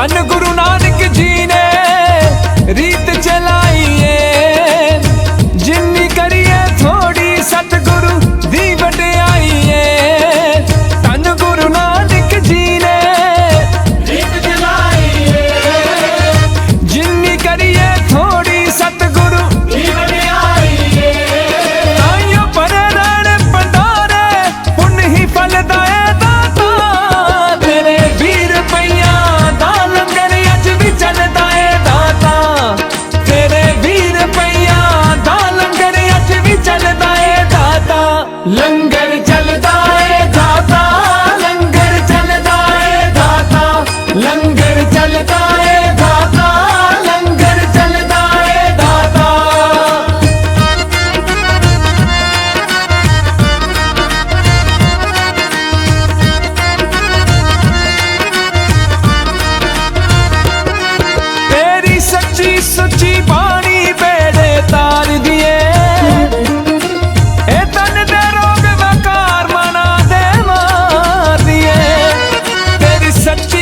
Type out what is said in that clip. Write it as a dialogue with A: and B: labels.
A: ਧੰਨ ਗੁਰੂ ਨਾਨਕ सच्ची